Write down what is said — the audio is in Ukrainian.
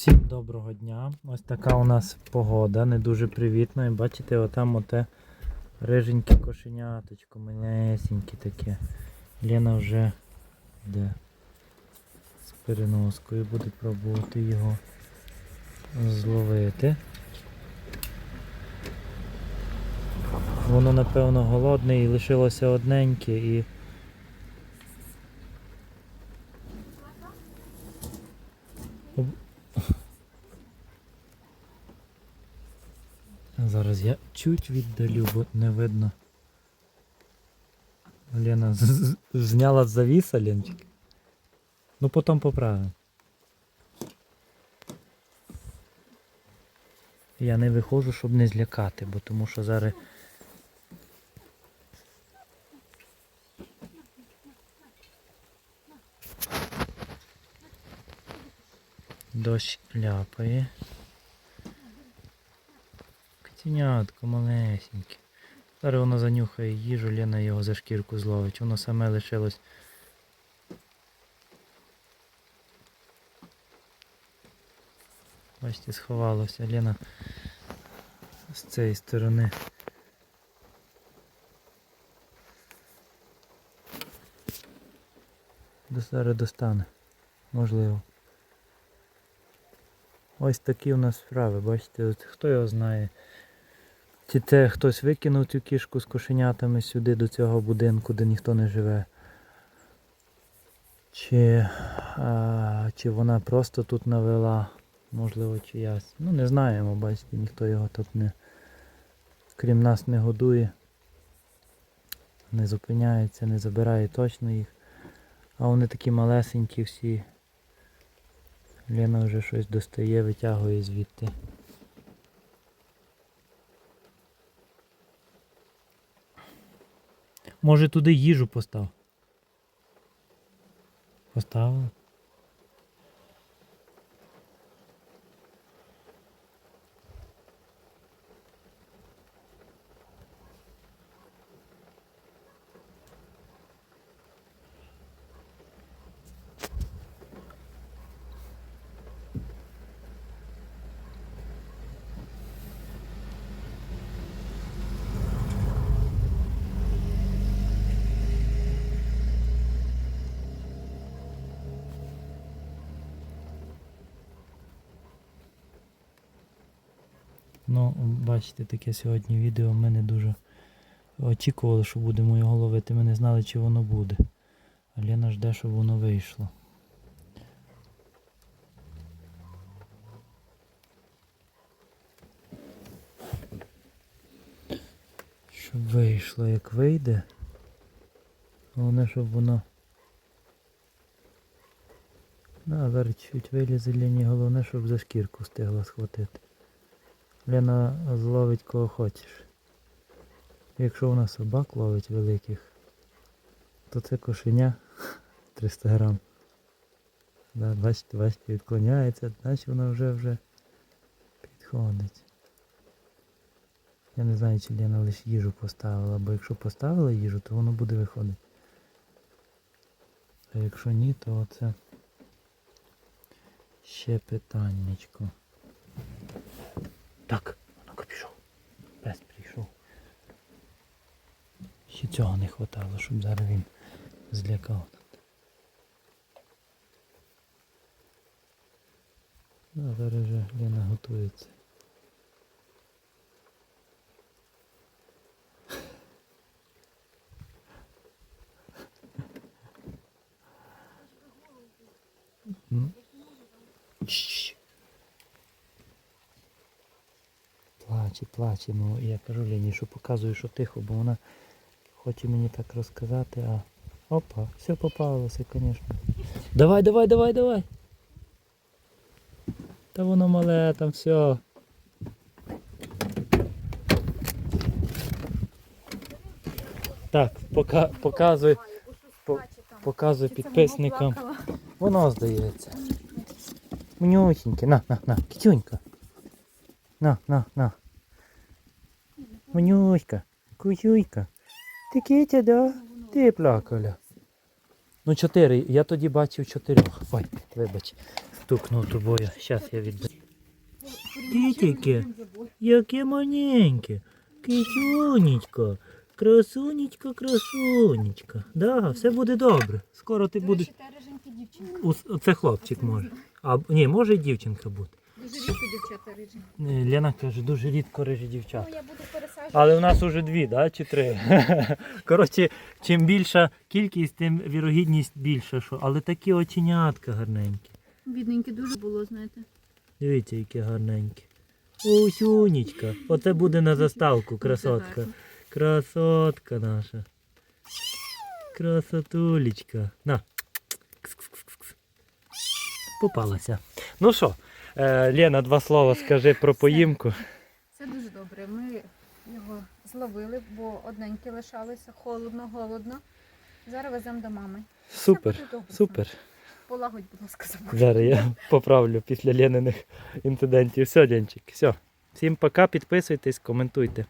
Всім доброго дня. Ось така у нас погода, не дуже привітна. І бачите, отам оте риженьке кошеняточко, малесеньке таке. Лена вже йде з переноскою, буде пробувати його зловити. Воно напевно голодне і лишилося одненьке і. Зараз я чуть віддалю, бо не видно. Лена зняла завіса, Ленчик. Ну потім поправимо. Я не виходжу, щоб не злякати, бо тому що зараз. Дощ ляпає. Котенятко малесеньке. Зараз воно занюхає їжу, Лена його за шкірку зловить. Воно саме лишилось. Бачите, сховалося. Лена з цієї сторони. До зараз достане. Можливо. Ось такі у нас справи, бачите, хто його знає. Чи це хтось викинув цю кішку з кошенятами сюди до цього будинку, де ніхто не живе. Чи, а, чи вона просто тут навела, можливо, чиясь. Ну не знаємо, бачите, ніхто його тут не, крім нас не годує, не зупиняється, не забирає точно їх. А вони такі малесенькі всі. Лена вже щось достає, витягує звідти. Може туди їжу постав? Поставила? Ну, бачите, таке сьогодні відео. Ми не дуже очікували, що будемо його ловити. Ми не знали, чи воно буде. А Лена жде, щоб воно вийшло. Щоб вийшло, як вийде. Головне, щоб воно. Да, зараз чуть вилізе Лені, головне, щоб за шкірку встигла схватити. Лена зловить кого хочеш. Якщо вона собак ловить великих, то це кошеня 300 грам. Да, бачите, бачите, відклоняється, значить вона вже вже підходить. Я не знаю, чи Лена лише їжу поставила, бо якщо поставила їжу, то воно буде виходити. А якщо ні, то це ще питаннячко. Так, ну-ка пішов. Пес прийшов. Ще цього не хватало, щоб зараз він злякав. Ну, зараз вже Лена готується. М? Плаче, плаче. Ну я кажу Лені, що показую, що тихо, бо вона хоче мені так розказати, а... Опа, все попалося, звісно. Давай, давай, давай, давай. Та воно мале там все. Так, пока, показуй, по- показуй підписникам. Воно здається. Мнюсіньке, на, на, на, китюнька. На, на, на. Манюська, кузюйка. Ти китя, да? Ти плакала. Ну чотири, я тоді бачив чотирьох. Ой, вибач. стукнув тобою. Зараз я віддаю. Кітіки, яке маленьке. Китюнечко. Красунечка, красунечка. Да, все буде добре. Скоро ти будеш. Це хлопчик може. А ні, може і дівчинка бути. Дуже рідко дівчата рижі. Е, Лена каже, дуже рідко рижі Ну, я буду. Але у нас уже дві, да? чи три. Коротше, чим більша кількість, тим вірогідність більша. Що. Але такі оченятка гарненькі. Бідненьке дуже було, знаєте. Дивіться, які гарненькі. Ось унічка. Оце буде на заставку, красотка. Красотка наша. Красотулечка. На. Попалася. Ну що, е, Лена, два слова скажи про поїмку. Це дуже добре. Ми його зловили, бо одненькі лишалися, холодно, голодно. Зараз веземо до мами. Супер, супер. Полагодь, будь ласка, забудь. Зараз я поправлю після Лєниних інцидентів. Все, Денчик, все. Всім пока, підписуйтесь, коментуйте.